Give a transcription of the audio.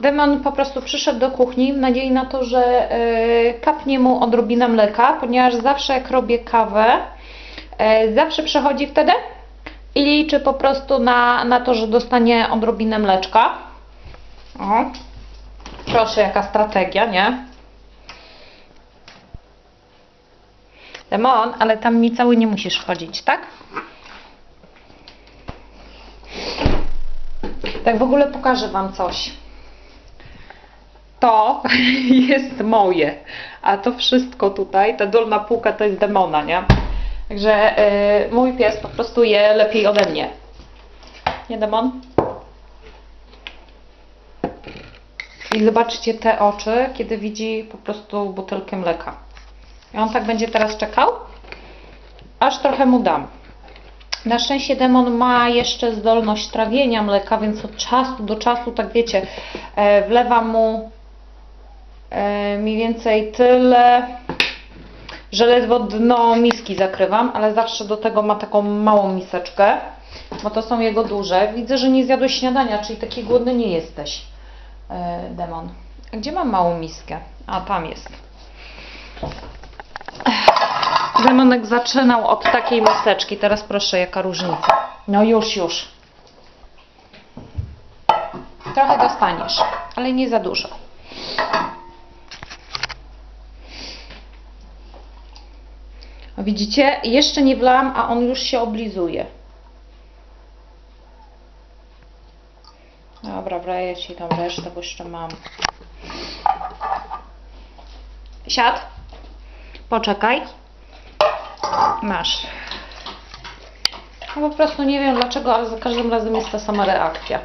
Demon po prostu przyszedł do kuchni w nadziei na to, że e, kapnie mu odrobinę mleka, ponieważ zawsze jak robię kawę, e, zawsze przechodzi wtedy i liczy po prostu na, na to, że dostanie odrobinę mleczka. O. Proszę, jaka strategia, nie? Demon, ale tam mi cały nie musisz wchodzić, tak? Tak w ogóle pokażę Wam coś. To jest moje, a to wszystko tutaj, ta dolna półka to jest demona, nie? Także yy, mój pies po prostu je lepiej ode mnie. Nie demon? I zobaczcie te oczy, kiedy widzi po prostu butelkę mleka. I on tak będzie teraz czekał, aż trochę mu dam. Na szczęście demon ma jeszcze zdolność trawienia mleka, więc od czasu do czasu, tak wiecie, e, wlewam mu e, mniej więcej tyle, że ledwo dno miski zakrywam, ale zawsze do tego ma taką małą miseczkę, bo to są jego duże. Widzę, że nie zjadłeś śniadania, czyli taki głodny nie jesteś, e, demon. A gdzie mam małą miskę? A, tam jest. Demonek zaczynał od takiej miseczki. Teraz proszę, jaka różnica. No już, już. Trochę dostaniesz, ale nie za dużo. Widzicie? Jeszcze nie wlałam, a on już się oblizuje. Dobra, wleję Ci tam resztę, bo jeszcze mam. Siad. Poczekaj. Masz. No po prostu nie wiem dlaczego, ale za każdym razem jest ta sama reakcja.